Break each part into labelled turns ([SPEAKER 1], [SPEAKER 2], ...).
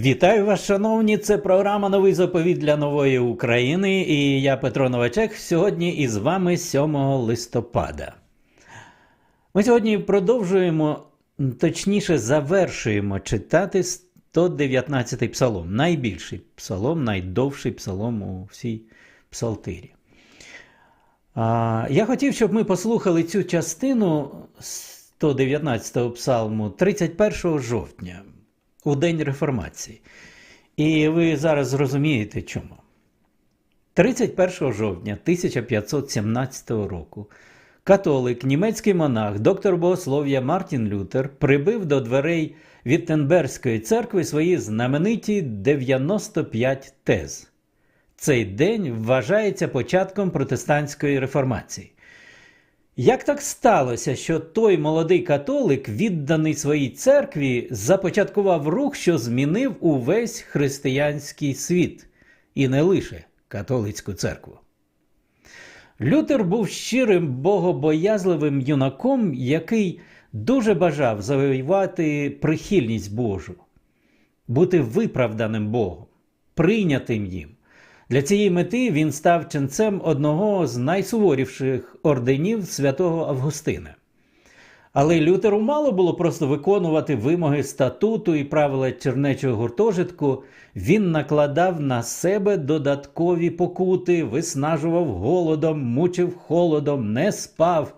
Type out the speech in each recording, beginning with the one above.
[SPEAKER 1] Вітаю вас, шановні! Це програма Новий заповіт для нової України. І я Петро Новачек. Сьогодні із вами 7 листопада. Ми сьогодні продовжуємо, точніше, завершуємо читати 119-й псалом. Найбільший псалом, найдовший псалом у всій псалтирі. А, Я хотів, щоб ми послухали цю частину 119-го псалму 31 жовтня у День Реформації. І ви зараз зрозумієте чому. 31 жовтня 1517 року католик, німецький монах, доктор богослов'я Мартін Лютер прибив до дверей Віттенберзької церкви свої знамениті 95 тез. Цей день вважається початком протестантської реформації. Як так сталося, що той молодий католик, відданий своїй церкві, започаткував рух, що змінив увесь християнський світ, і не лише католицьку церкву? Лютер був щирим богобоязливим юнаком, який дуже бажав завоювати прихильність Божу, бути виправданим Богом, прийнятим їм. Для цієї мети він став ченцем одного з найсуворіших орденів святого Августина. Але Лютеру мало було просто виконувати вимоги статуту і правила чернечого гуртожитку, він накладав на себе додаткові покути, виснажував голодом, мучив холодом, не спав.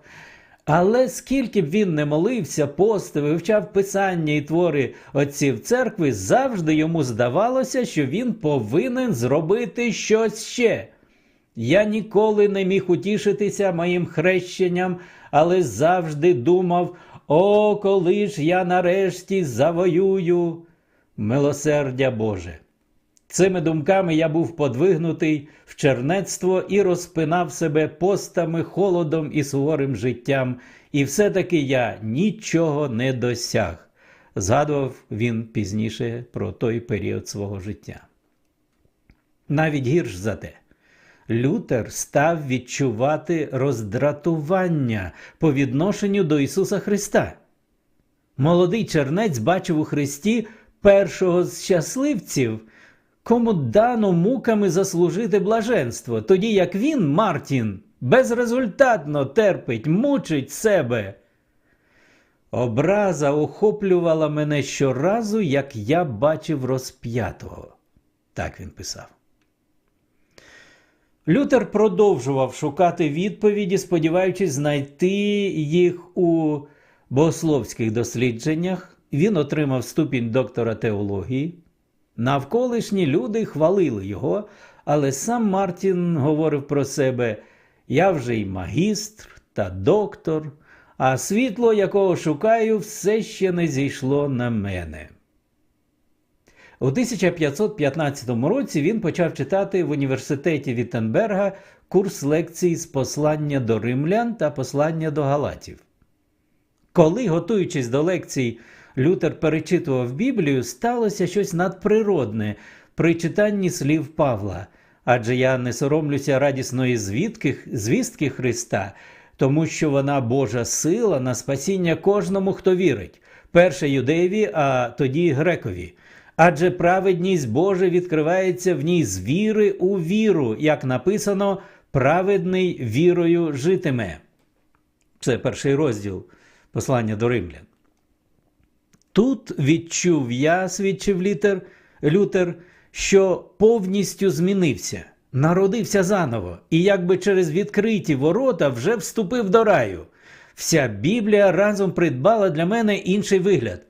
[SPEAKER 1] Але скільки б він не молився, постив, вивчав писання і твори отців церкви, завжди йому здавалося, що він повинен зробити щось ще. Я ніколи не міг утішитися моїм хрещенням, але завжди думав: о, коли ж я нарешті завоюю милосердя Боже. Цими думками я був подвигнутий в чернецтво і розпинав себе постами, холодом і суворим життям, і все-таки я нічого не досяг. Згадував він пізніше про той період свого життя. Навіть гірш за те. Лютер став відчувати роздратування по відношенню до Ісуса Христа. Молодий чернець бачив у Христі першого з щасливців, кому дано муками заслужити блаженство, тоді як він, Мартін, безрезультатно терпить, мучить себе. Образа охоплювала мене щоразу, як я бачив розп'ятого. Так він писав. Лютер продовжував шукати відповіді, сподіваючись знайти їх у богословських дослідженнях. Він отримав ступінь доктора теології. Навколишні люди хвалили його, але сам Мартін говорив про себе: я вже й магістр та доктор, а світло, якого шукаю, все ще не зійшло на мене. У 1515 році він почав читати в університеті Віттенберга курс лекцій з послання до римлян та послання до галатів. Коли, готуючись до лекцій, Лютер перечитував Біблію, сталося щось надприродне при читанні слів Павла. Адже я не соромлюся радісної звідки, звістки Христа, тому що вона Божа сила на спасіння кожному, хто вірить, перше юдеєві, а тоді грекові. Адже праведність Божа відкривається в ній з віри у віру, як написано, праведний вірою житиме. Це перший розділ послання до римлян. Тут відчув я, свідчив літер, Лютер, що повністю змінився, народився заново і якби через відкриті ворота вже вступив до раю. Вся Біблія разом придбала для мене інший вигляд.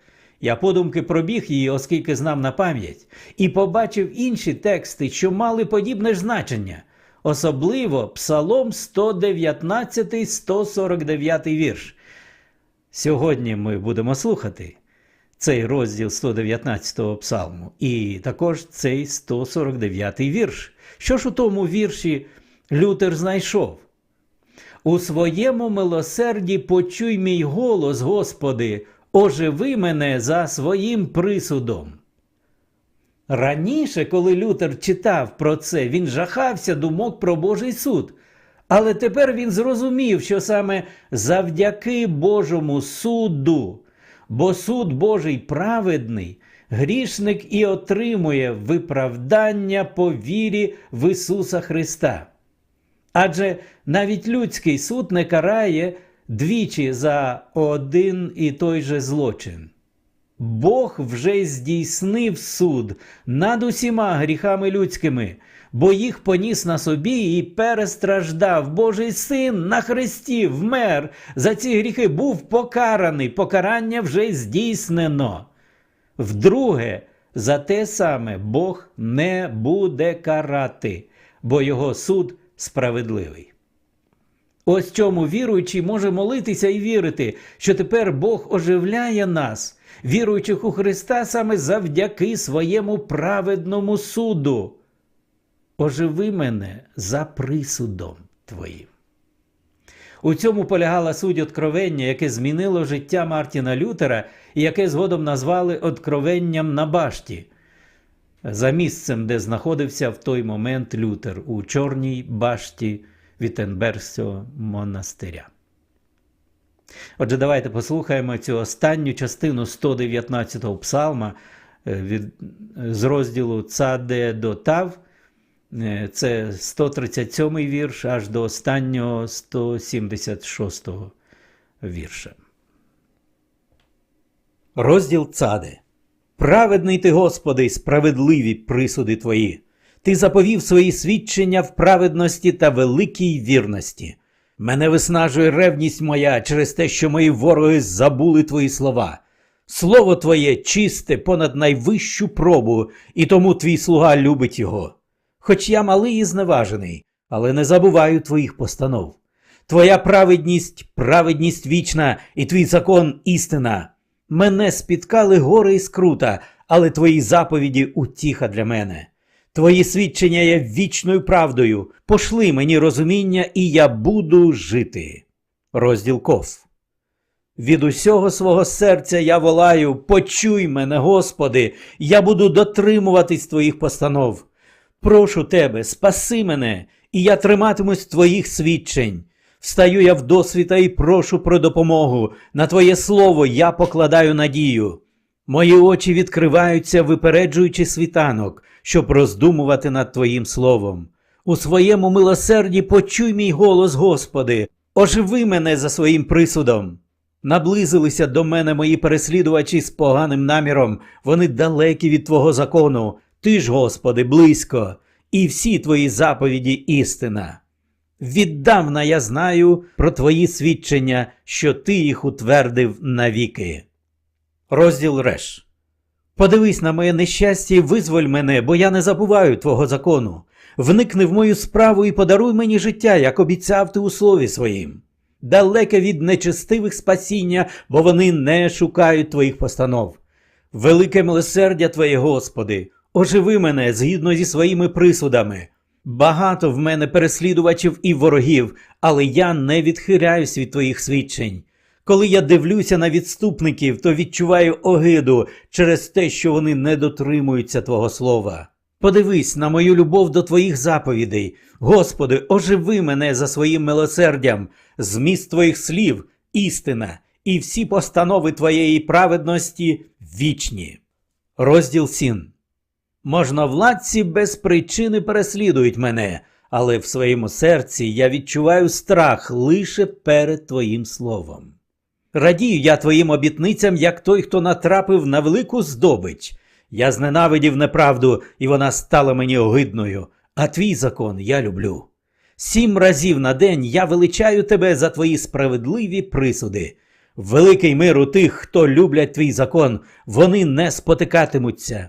[SPEAKER 1] Я подумки пробіг її, оскільки знав на пам'ять, і побачив інші тексти, що мали подібне ж значення, особливо Псалом 119, 149 вірш. Сьогодні ми будемо слухати цей розділ 119 псалму, і також цей 149 вірш. Що ж у тому вірші Лютер знайшов? У своєму милосерді почуй мій голос, Господи, оживи мене за своїм присудом. Раніше, коли Лютер читав про це, він жахався думок про Божий суд. Але тепер він зрозумів, що саме завдяки Божому суду, бо суд Божий праведний, грішник і отримує виправдання по вірі в Ісуса Христа. Адже навіть людський суд не карає двічі за один і той же злочин. Бог вже здійснив суд над усіма гріхами людськими, бо їх поніс на собі і перестраждав. Божий син на хресті вмер. За ці гріхи був покараний, покарання вже здійснено. Вдруге, за те саме Бог не буде карати, бо його суд справедливий. Ось чому віруючий може молитися і вірити, що тепер Бог оживляє нас, віруючих у Христа саме завдяки своєму праведному суду. Оживи мене за присудом Твоїм. У цьому полягала суть откровення, яке змінило життя Мартіна Лютера і яке згодом назвали откровенням на башті, за місцем, де знаходився в той момент Лютер у Чорній башті Вітенберзького монастиря. Отже, давайте послухаємо цю останню частину 119-го псалма е, від, з розділу Цаде до Тав. Е, Це 137-й вірш аж до останнього 176-го вірша. Розділ Цаде. Праведний ти, Господи, справедливі присуди Твої. Ти заповів свої свідчення в праведності та великій вірності. Мене виснажує ревність моя через те, що мої вороги забули твої слова. Слово Твоє чисте понад найвищу пробу, і тому твій слуга любить його. Хоч я малий і зневажений, але не забуваю твоїх постанов. Твоя праведність, праведність вічна, і твій закон істина. Мене спіткали гори і скрута, але твої заповіді утіха для мене. Твої свідчення є вічною правдою. Пошли мені розуміння, і я буду жити. Розділ Ков. Від усього свого серця я волаю, почуй мене, Господи, я буду дотримуватись твоїх постанов. Прошу тебе, спаси мене, і я триматимусь твоїх свідчень. Встаю я в досвіта і прошу про допомогу. На Твоє слово я покладаю надію. Мої очі відкриваються, випереджуючи світанок, щоб роздумувати над Твоїм словом. У своєму милосерді почуй мій голос, Господи, оживи мене за своїм присудом. Наблизилися до мене мої переслідувачі з поганим наміром, вони далекі від Твого закону. Ти ж, Господи, близько, і всі Твої заповіді істина. Віддавна я знаю про Твої свідчення, що Ти їх утвердив навіки. Розділ Реш. Подивись на моє нещастя і визволь мене, бо я не забуваю Твого закону. Вникни в мою справу і подаруй мені життя, як обіцяв ти у слові своїм. Далеке від нечестивих спасіння, бо вони не шукають Твоїх постанов. Велике милосердя Твоє, Господи, оживи мене згідно зі своїми присудами. Багато в мене переслідувачів і ворогів, але я не відхиляюсь від твоїх свідчень. Коли я дивлюся на відступників, то відчуваю огиду через те, що вони не дотримуються Твого слова. Подивись на мою любов до Твоїх заповідей. Господи, оживи мене за своїм милосердям, зміст Твоїх слів, істина, і всі постанови Твоєї праведності вічні. Розділ 7 Можновладці без причини переслідують мене, але в своєму серці я відчуваю страх лише перед Твоїм словом. Радію я Твоїм обітницям, як той, хто натрапив на велику здобич. Я зненавидів неправду, і вона стала мені огидною, а твій закон я люблю. Сім разів на день я величаю тебе за твої справедливі присуди. Великий мир у тих, хто люблять твій закон, вони не спотикатимуться.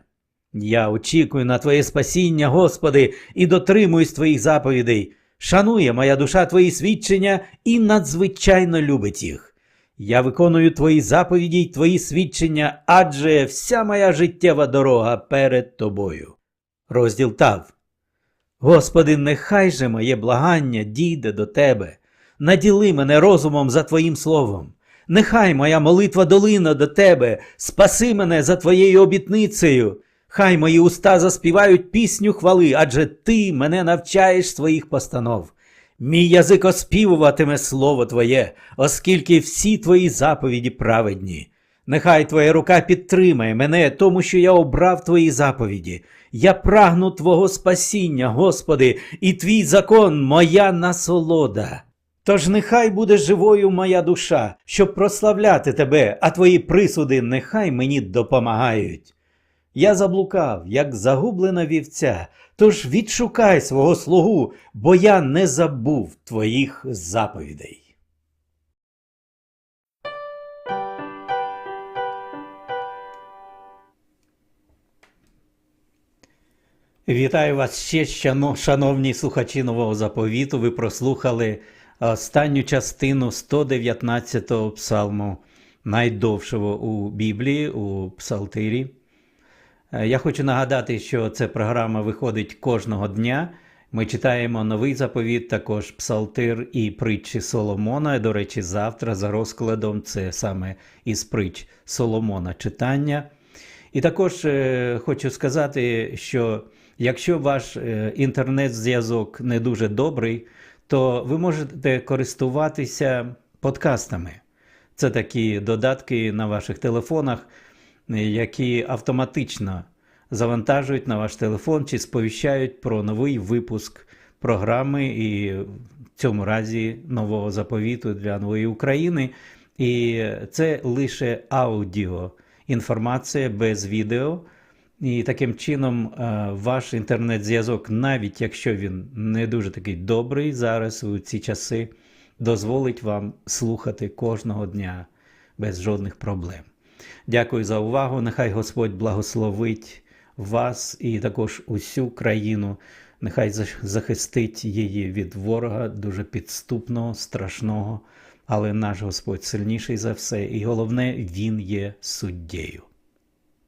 [SPEAKER 1] Я очікую на Твоє спасіння, Господи, і дотримуюсь Твоїх заповідей. Шанує моя душа Твої свідчення і надзвичайно любить їх. Я виконую Твої заповіді й Твої свідчення, адже вся моя життєва дорога перед Тобою. Розділ Тав. Господи, нехай же моє благання дійде до Тебе. Наділи мене розумом за Твоїм словом. Нехай моя молитва долина до Тебе, спаси мене за Твоєю обітницею. Хай мої уста заспівають пісню хвали, адже ти мене навчаєш своїх постанов. Мій язик оспівуватиме слово Твоє, оскільки всі твої заповіді праведні. Нехай Твоя рука підтримає мене, тому що я обрав Твої заповіді. Я прагну Твого спасіння, Господи, і Твій закон моя насолода. Тож нехай буде живою моя душа, щоб прославляти Тебе, а Твої присуди нехай мені допомагають. Я заблукав, як загублена вівця, тож відшукай свого слугу, бо я не забув Твоїх заповідей. Вітаю вас ще, шановні слухачі нового заповіту. Ви прослухали останню частину 119-го псалму, найдовшого у Біблії, у Псалтирі. Е, Я хочу нагадати, що ця програма виходить кожного дня. Ми читаємо новий заповіт, також Псалтир і притчі Соломона. До речі, завтра за розкладом це саме із притч Соломона читання. І також е, хочу сказати, що якщо ваш е, інтернет-зв'язок не дуже добрий, то ви можете користуватися подкастами. Це такі додатки на ваших телефонах, які автоматично завантажують на ваш телефон чи сповіщають про новий випуск програми і в цьому разі нового заповіту для нової України. І це лише аудіо інформація без відео. І таким чином е, ваш інтернет-зв'язок, навіть якщо він не дуже такий добрий зараз у ці часи, дозволить вам слухати кожного дня без жодних проблем. Дякую за увагу. Нехай Господь благословить вас і також усю країну. Нехай захистить її від ворога дуже підступного, страшного. Але наш Господь сильніший за все, і головне, Він є суддєю.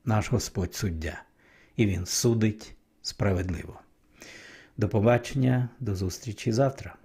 [SPEAKER 1] Наш Господь суддя, і Він судить справедливо. До побачення, до зустрічі завтра.